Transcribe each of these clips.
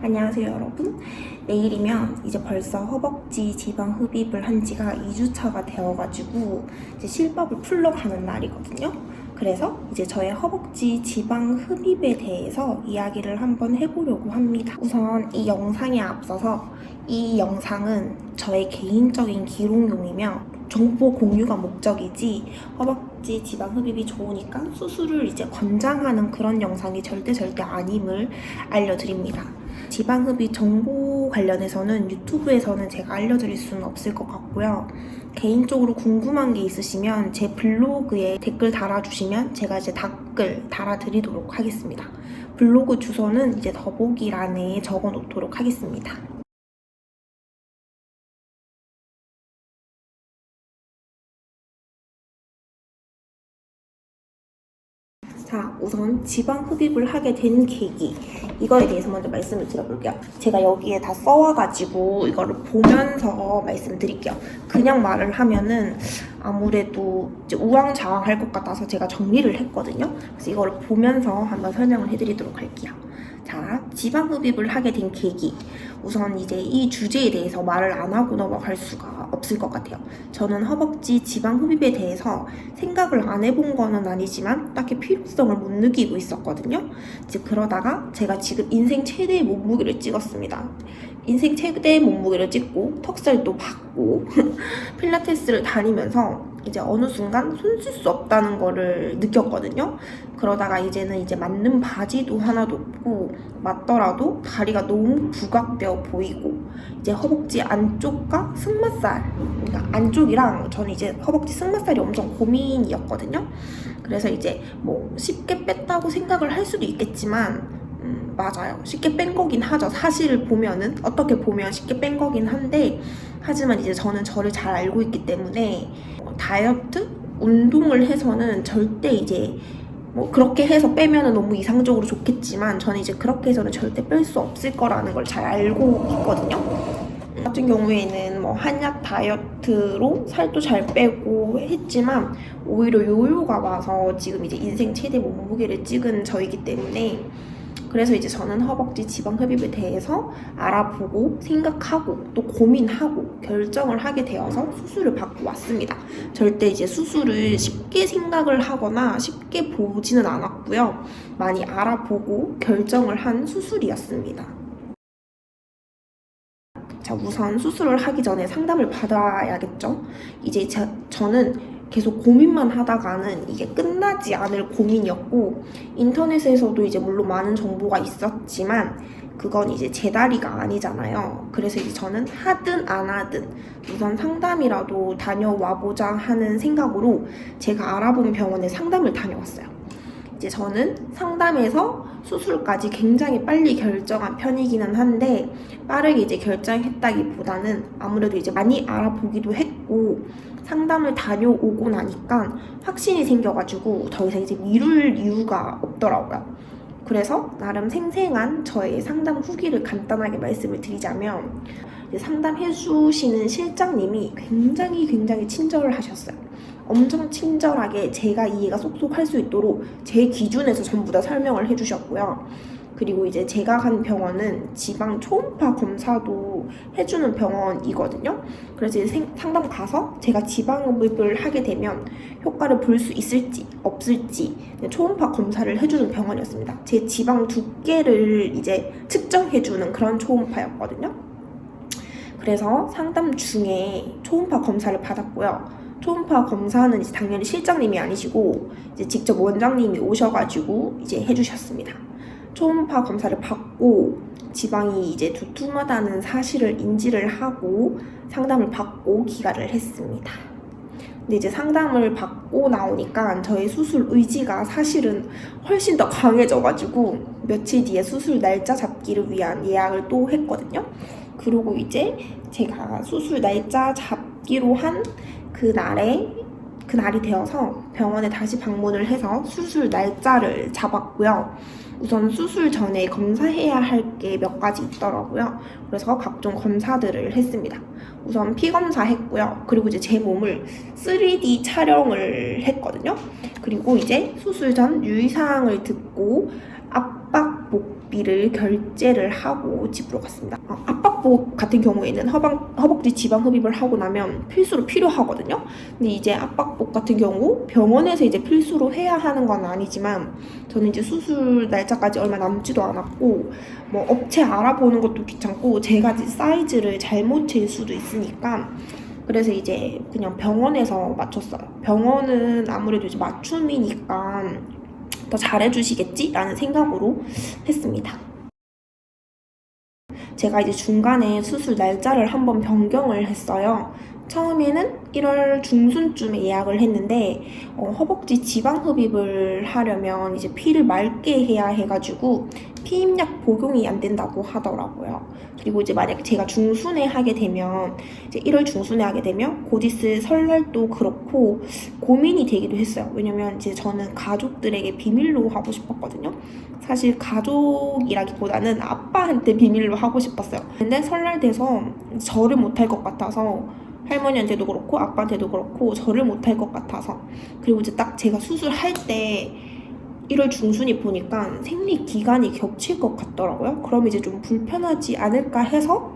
안녕하세요 여러분. 내일이면 이제 벌써 허벅지 지방 흡입을 한 지가 2주차가 되어가지고 이제 실밥을 풀러 가는 날이거든요. 그래서 이제 저의 허벅지 지방 흡입에 대해서 이야기를 한번 해보려고 합니다. 우선 이 영상에 앞서서 이 영상은 저의 개인적인 기록용이며 정보 공유가 목적이지 허벅 지 지방 흡입이 좋으니까 수술을 이제 권장하는 그런 영상이 절대 절대 아님을 알려드립니다. 지방 흡입 정보 관련해서는 유튜브에서는 제가 알려드릴 수는 없을 것 같고요. 개인적으로 궁금한 게 있으시면 제 블로그에 댓글 달아주시면 제가 이제 댓글 달아드리도록 하겠습니다. 블로그 주소는 이제 더보기란에 적어 놓도록 하겠습니다. 자, 우선 지방 흡입을 하게 된 계기. 이거에 대해서 먼저 말씀을 드려볼게요. 제가 여기에 다 써와가지고 이거를 보면서 말씀드릴게요. 그냥 말을 하면은 아무래도 이제 우왕좌왕 할 것 같아서 제가 정리를 했거든요. 그래서 이거를 보면서 한번 설명을 해드리도록 할게요. 자, 지방 흡입을 하게 된 계기. 우선 이제 이 주제에 대해서 말을 안 하고 넘어갈 수가 없을 것 같아요. 저는 허벅지 지방 흡입에 대해서 생각을 안 해본 거는 아니지만 딱히 필요성을 못 느끼고 있었거든요. 이제 그러다가 제가 지금 인생 최대의 몸무게를 찍었습니다. 인생 최대의 몸무게를 찍고 턱살도 받고 필라테스를 다니면서 이제 어느 순간 손 쓸 수 없다는 거를 느꼈거든요. 그러다가 이제는 이제 맞는 바지도 하나도 없고 맞더라도 다리가 너무 부각되어 보이고 이제 허벅지 안쪽과 승마살 그러니까 안쪽이랑 저는 이제 허벅지 승마살이 엄청 고민이었거든요. 그래서 이제 뭐 쉽게 뺐다고 생각을 할 수도 있겠지만 음, 맞아요. 쉽게 뺀 거긴 하죠. 사실을 보면은 어떻게 보면 쉽게 뺀 거긴 한데 하지만 이제 저는 저를 잘 알고 있기 때문에 어, 다이어트 운동을 해서는 절대 이제 뭐 그렇게 해서 빼면은 너무 이상적으로 좋겠지만 저는 이제 그렇게 해서는 절대 뺄 수 없을 거라는 걸 잘 알고 있거든요. 같은 경우에는 뭐 한약 다이어트로 살도 잘 빼고 했지만 오히려 요요가 와서 지금 이제 인생 최대 몸무게를 찍은 저이기 때문에 그래서 이제 저는 허벅지 지방 흡입에 대해서 알아보고 생각하고 또 고민하고 결정을 하게 되어서 수술을 받고 왔습니다. 절대 이제 수술을 쉽게 생각을 하거나 쉽게 보지는 않았고요. 많이 알아보고 결정을 한 수술이었습니다. 자, 우선 수술을 하기 전에 상담을 받아야겠죠? 이제 제, 저는 계속 고민만 하다가는 이게 끝나지 않을 고민이었고, 인터넷에서도 이제 물론 많은 정보가 있었지만, 그건 이제 제 다리가 아니잖아요. 그래서 이제 저는 하든 안 하든 우선 상담이라도 다녀와 보자 하는 생각으로 제가 알아본 병원에 상담을 다녀왔어요. 이제 저는 상담에서 수술까지 굉장히 빨리 결정한 편이기는 한데 빠르게 이제 결정했다기보다는 아무래도 이제 많이 알아보기도 했고 상담을 다녀오고 나니까 확신이 생겨가지고 더 이상 이제 미룰 이유가 없더라고요. 그래서 나름 생생한 저의 상담 후기를 간단하게 말씀을 드리자면 이제 상담해 주시는 실장님이 굉장히 굉장히 친절을 하셨어요. 엄청 친절하게 제가 이해가 쏙쏙 할 수 있도록 제 기준에서 전부 다 설명을 해주셨고요. 그리고 이제 제가 간 병원은 지방 초음파 검사도 해주는 병원이거든요. 그래서 이제 상담 가서 제가 지방흡입을 하게 되면 효과를 볼 수 있을지 없을지 초음파 검사를 해주는 병원이었습니다. 제 지방 두께를 이제 측정해주는 그런 초음파였거든요. 그래서 상담 중에 초음파 검사를 받았고요. 초음파 검사는 당연히 실장님이 아니시고 이제 직접 원장님이 오셔가지고 이제 해주셨습니다. 초음파 검사를 받고 지방이 이제 두툼하다는 사실을 인지를 하고 상담을 받고 기가를 했습니다. 근데 이제 상담을 받고 나오니까 저의 수술 의지가 사실은 훨씬 더 강해져가지고 며칠 뒤에 수술 날짜 잡기를 위한 예약을 또 했거든요. 그리고 이제 제가 수술 날짜 잡기로 한 그날에 그날이 되어서 병원에 다시 방문을 해서 수술 날짜를 잡았고요. 우선 수술 전에 검사해야 할 게 몇 가지 있더라고요. 그래서 각종 검사들을 했습니다. 우선 피 검사 했고요. 그리고 이제 제 몸을 3D 촬영을 했거든요. 그리고 이제 수술 전 유의사항을 듣고 압박 복 수술비를 결제를 하고 집으로 갔습니다. 어, 압박복 같은 경우에는 허벅, 허벅지 지방 흡입을 하고 나면 필수로 필요하거든요. 근데 이제 압박복 같은 경우 병원에서 이제 필수로 해야 하는 건 아니지만 저는 이제 수술 날짜까지 얼마 남지도 않았고 뭐 업체 알아보는 것도 귀찮고 제가 사이즈를 잘못 잴 수도 있으니까 그래서 이제 그냥 병원에서 맞췄어요. 병원은 아무래도 이제 맞춤이니까 더 잘해주시겠지라는 생각으로 했습니다. 제가 이제 중간에 수술 날짜를 한번 변경을 했어요. 처음에는 1월 중순쯤에 예약을 했는데 어, 허벅지 지방 흡입을 하려면 이제 피를 맑게 해야 해가지고 피임약 복용이 안 된다고 하더라고요. 그리고 이제 만약 제가 중순에 하게 되면 이제 1월 중순에 하게 되면 곧 있을 설날도 그렇고 고민이 되기도 했어요. 왜냐면 이제 저는 가족들에게 비밀로 하고 싶었거든요. 사실 가족이라기보다는 아빠한테 비밀로 하고 싶었어요. 근데 설날 돼서 절을 못할 것 같아서 할머니한테도 그렇고 아빠한테도 그렇고 절을 못할 것 같아서 그리고 이제 딱 제가 수술할 때 1월 중순이 보니까 생리 기간이 겹칠 것 같더라고요. 그럼 이제 좀 불편하지 않을까 해서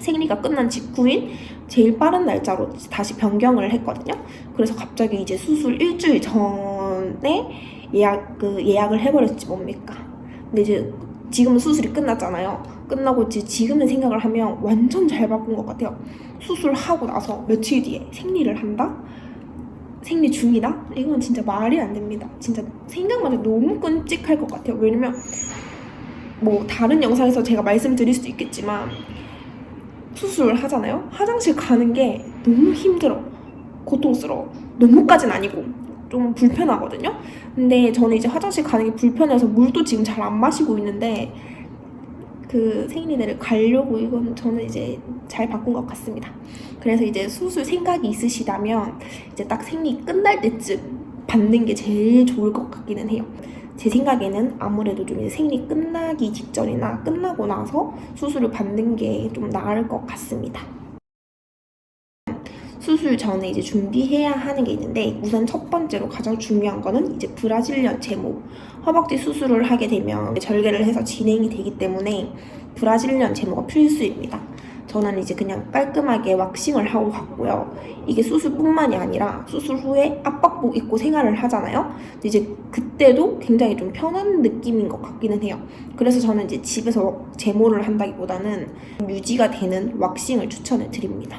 생리가 끝난 직후인 제일 빠른 날짜로 다시 변경을 했거든요. 그래서 갑자기 이제 수술 일주일 전에 예약 그 예약을 해버렸지 뭡니까. 근데 이제 지금은 수술이 끝났잖아요. 끝나고 지금은 생각을 하면 완전 잘 바꾼 것 같아요. 수술하고 나서 며칠 뒤에 생리를 한다? 생리 중이다? 이건 진짜 말이 안 됩니다. 진짜 생각만 해도 너무 끔찍할 것 같아요. 왜냐면 뭐 다른 영상에서 제가 말씀드릴 수도 있겠지만 수술을 하잖아요. 화장실 가는 게 너무 힘들어. 고통스러워. 너무까진 아니고 좀 불편하거든요. 근데 저는 이제 화장실 가는 게 불편해서 물도 지금 잘 안 마시고 있는데 그 생리대를 가려고 이건 저는 이제 잘 바꾼 것 같습니다. 그래서 이제 수술 생각이 있으시다면 이제 딱 생리 끝날 때쯤 받는 게 제일 좋을 것 같기는 해요. 제 생각에는 아무래도 좀 이제 생리 끝나기 직전이나 끝나고 나서 수술을 받는 게 좀 나을 것 같습니다. 수술 전에 이제 준비해야 하는 게 있는데 우선 첫 번째로 가장 중요한 거는 이제 브라질리언 제모 허벅지 수술을 하게 되면 절개를 해서 진행이 되기 때문에 브라질리언 제모가 필수입니다. 저는 이제 그냥 깔끔하게 왁싱을 하고 갔고요. 이게 수술뿐만이 아니라 수술 후에 압박복 입고 생활을 하잖아요. 이제 그때도 굉장히 좀 편한 느낌인 것 같기는 해요. 그래서 저는 이제 집에서 제모를 한다기보다는 유지가 되는 왁싱을 추천을 드립니다.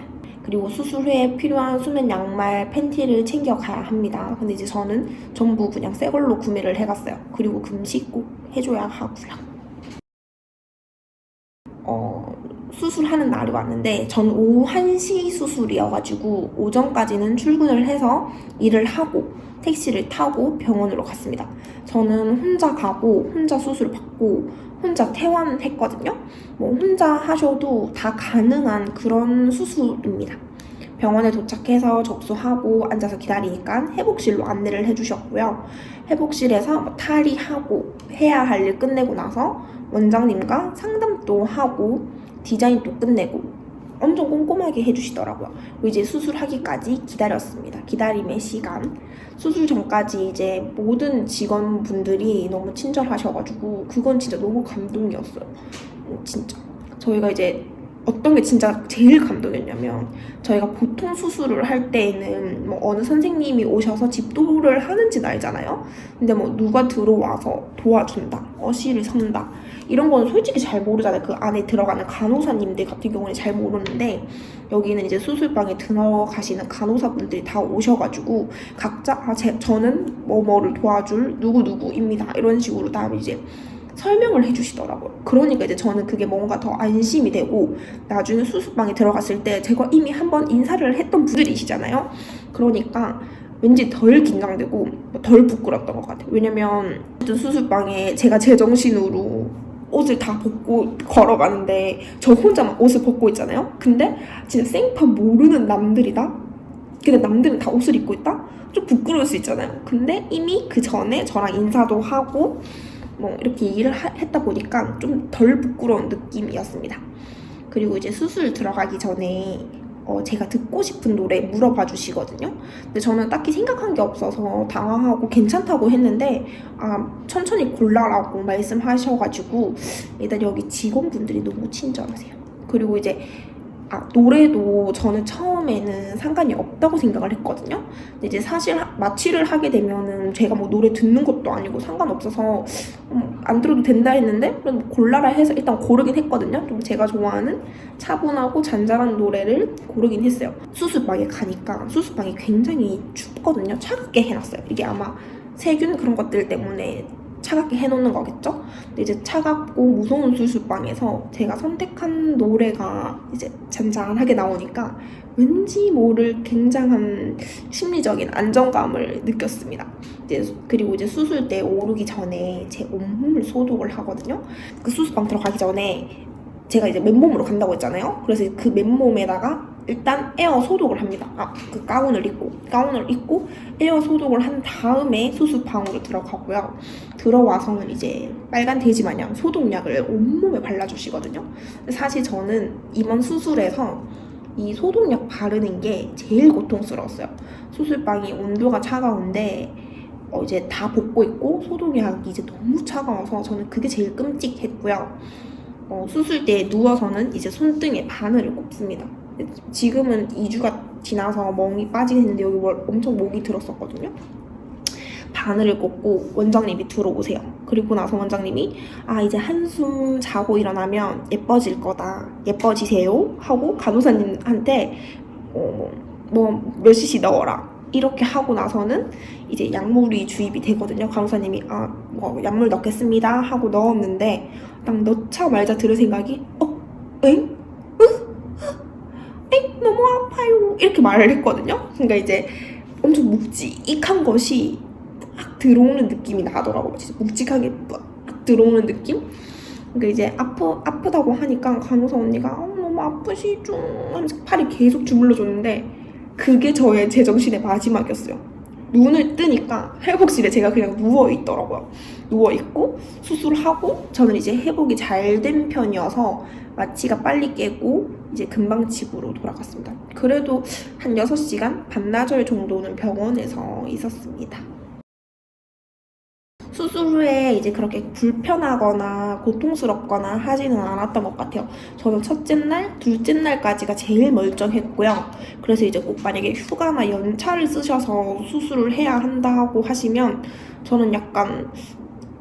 그리고 수술 후에 필요한 수면 양말, 팬티를 챙겨가야 합니다. 근데 이제 저는 전부 그냥 새 걸로 구매를 해갔어요. 그리고 금식 꼭 해줘야 하고요. 어, 수술하는 날이 왔는데 전 오후 1시 수술이어가지고 오전까지는 출근을 해서 일을 하고 택시를 타고 병원으로 갔습니다. 저는 혼자 가고 혼자 수술 받고 혼자 퇴원했거든요. 뭐 혼자 하셔도 다 가능한 그런 수술입니다. 병원에 도착해서 접수하고 앉아서 기다리니까 회복실로 안내를 해주셨고요. 회복실에서 뭐 탈의하고 해야 할 일 끝내고 나서 원장님과 상담도 하고 디자인도 끝내고 엄청 꼼꼼하게 해주시더라고요. 이제 수술하기까지 기다렸습니다. 기다림의 시간. 수술 전까지 이제 모든 직원분들이 너무 친절하셔가지고 그건 진짜 너무 감동이었어요. 어, 진짜. 저희가 이제 어떤 게 진짜 제일 감동이었냐면 저희가 보통 수술을 할 때에는 뭐 어느 선생님이 오셔서 집도를 하는지는 알잖아요. 근데 뭐 누가 들어와서 도와준다, 어시를 선다 이런 거는 솔직히 잘 모르잖아요. 그 안에 들어가는 간호사님들 같은 경우는 잘 모르는데 여기는 이제 수술방에 들어가시는 간호사분들이 다 오셔가지고 각자 아, 제, 저는 뭐뭐를 도와줄 누구 누구입니다 이런 식으로 다 이제 설명을 해주시더라고요. 그러니까 이제 저는 그게 뭔가 더 안심이 되고 나중에 수술방에 들어갔을 때 제가 이미 한번 인사를 했던 분들이시잖아요. 그러니까 왠지 덜 긴장되고 덜 부끄럽던 것 같아요. 왜냐면 수술방에 제가 제정신으로 옷을 다 벗고 걸어가는데 저 혼자만 옷을 벗고 있잖아요. 근데 진짜 생판 모르는 남들이다. 근데 남들은 다 옷을 입고 있다? 좀 부끄러울 수 있잖아요. 근데 이미 그 전에 저랑 인사도 하고 뭐 이렇게 일을 하- 했다 보니까 좀 덜 부끄러운 느낌이었습니다. 그리고 이제 수술 들어가기 전에 어, 제가 듣고 싶은 노래 물어봐 주시거든요. 근데 저는 딱히 생각한 게 없어서 당황하고 괜찮다고 했는데 아 천천히 골라라고 말씀하셔가지고 일단 여기 직원분들이 너무 친절하세요. 그리고 이제 아, 노래도 저는 처음에는 상관이 없다고 생각을 했거든요. 근데 이제 사실 하- 마취를 하게 되면은 제가 뭐 노래 듣는 것도 아니고 상관없어서 음, 안 들어도 된다 했는데 그래도 뭐 골라라 해서 일단 고르긴 했거든요. 좀 제가 좋아하는 차분하고 잔잔한 노래를 고르긴 했어요. 수술방에 가니까 수술방이 굉장히 춥거든요. 차갑게 해놨어요. 이게 아마 세균 그런 것들 때문에 차갑게 해놓는 거겠죠? 근데 이제 차갑고 무서운 수술방에서 제가 선택한 노래가 이제 잔잔하게 나오니까 왠지 모를 굉장한 심리적인 안정감을 느꼈습니다. 이제 수- 그리고 이제 수술대 오르기 전에 제 온몸을 소독을 하거든요. 그 수술방 들어가기 전에 제가 이제 맨몸으로 간다고 했잖아요. 그래서 그 맨몸에다가 일단 에어 소독을 합니다. 아, 그 가운을 입고 가운을 입고 에어 소독을 한 다음에 수술방으로 들어가고요. 들어와서는 이제 빨간 돼지 마냥 소독약을 온몸에 발라주시거든요. 사실 저는 이번 수술에서 이 소독약 바르는 게 제일 고통스러웠어요. 수술방이 온도가 차가운데 어 이제 다 볶고 있고 소독약이 이제 너무 차가워서 저는 그게 제일 끔찍했고요. 어, 수술대에 누워서는 이제 손등에 바늘을 꼽습니다. 지금은 2주가 지나서 멍이 빠지긴 했는데 여기 월- 엄청 목이 들었었거든요. 바늘을 꽂고 원장님이 들어오세요. 그리고 나서 원장님이 아 이제 한숨 자고 일어나면 예뻐질 거다. 예뻐지세요. 하고 간호사님한테 어, 뭐몇 cc 넣어라. 이렇게 하고 나서는 이제 약물이 주입이 되거든요. 간호사님이 아 뭐 약물 넣겠습니다 하고 넣었는데 딱 넣자 말자 들을 생각이 어? 엥? 너무 아파요. 이렇게 말을 했거든요. 그러니까 이제 엄청 묵직한 것이 막 들어오는 느낌이 나더라고요. 진짜 묵직하게 막 들어오는 느낌? 그러니까 이제 아프, 아프다고 하니까 간호사 언니가 어, 너무 아프시죠 하면서 팔이 계속 주물러줬는데 그게 저의 제정신의 마지막이었어요. 눈을 뜨니까 회복실에 제가 그냥 누워 있더라고요. 누워 있고 수술하고 저는 이제 회복이 잘 된 편이어서 마취가 빨리 깨고 이제 금방 집으로 돌아갔습니다. 그래도 한 6시간 반나절 정도는 병원에서 있었습니다. 수술 후에 이제 그렇게 불편하거나 고통스럽거나 하지는 않았던 것 같아요. 저는 첫째 날, 둘째 날까지가 제일 멀쩡했고요. 그래서 이제 꼭 만약에 휴가나 연차를 쓰셔서 수술을 해야 한다고 하시면 저는 약간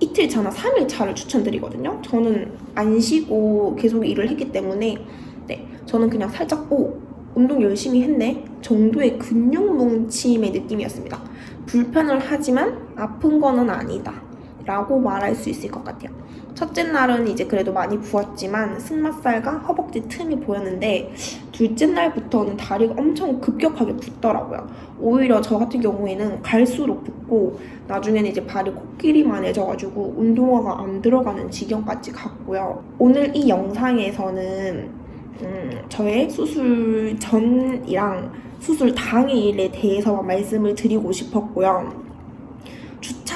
이틀 차나 3일 차를 추천드리거든요. 저는 안 쉬고 계속 일을 했기 때문에 네, 저는 그냥 살짝 오 운동 열심히 했네 정도의 근육 뭉침의 느낌이었습니다. 불편을 하지만 아픈 거는 아니다. 라고 말할 수 있을 것 같아요. 첫째 날은 이제 그래도 많이 부었지만 승마살과 허벅지 틈이 보였는데 둘째 날부터는 다리가 엄청 급격하게 붓더라고요. 오히려 저 같은 경우에는 갈수록 붓고 나중에는 이제 발이 코끼리만 해져가지고 운동화가 안 들어가는 지경까지 갔고요. 오늘 이 영상에서는 음, 저의 수술 전이랑 수술 당일에 대해서만 말씀을 드리고 싶었고요.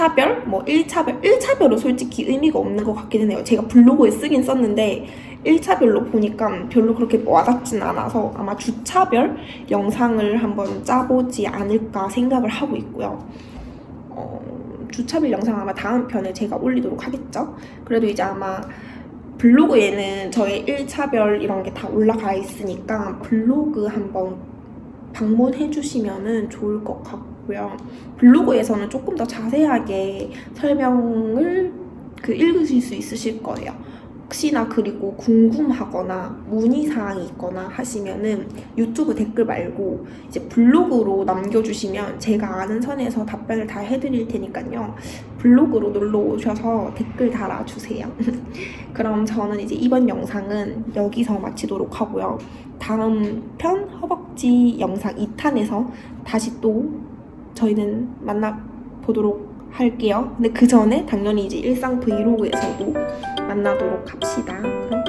주차별, 뭐 1차별, 1차별은 솔직히 의미가 없는 것 같기는 해요. 제가 블로그에 쓰긴 썼는데 1차별로 보니까 별로 그렇게 와닿진 않아서 아마 주차별 영상을 한번 짜보지 않을까 생각을 하고 있고요. 어, 주차별 영상 아마 다음 편에 제가 올리도록 하겠죠. 그래도 이제 아마 블로그에는 저의 1차별 이런 게 다 올라가 있으니까 블로그 한번 방문해 주시면은 좋을 것 같 고요. 블로그에서는 조금 더 자세하게 설명을 그 읽으실 수 있으실 거예요. 혹시나 그리고 궁금하거나 문의사항이 있거나 하시면은 유튜브 댓글 말고 이제 블로그로 남겨주시면 제가 아는 선에서 답변을 다 해드릴 테니까요. 블로그로 놀러 오셔서 댓글 달아주세요. 그럼 저는 이제 이번 영상은 여기서 마치도록 하고요. 다음 편 허벅지 영상 2탄에서 다시 또 저희는 만나 보도록 할게요. 근데 그 전에 당연히 이제 일상 브이로그에서도 만나도록 합시다. 그럼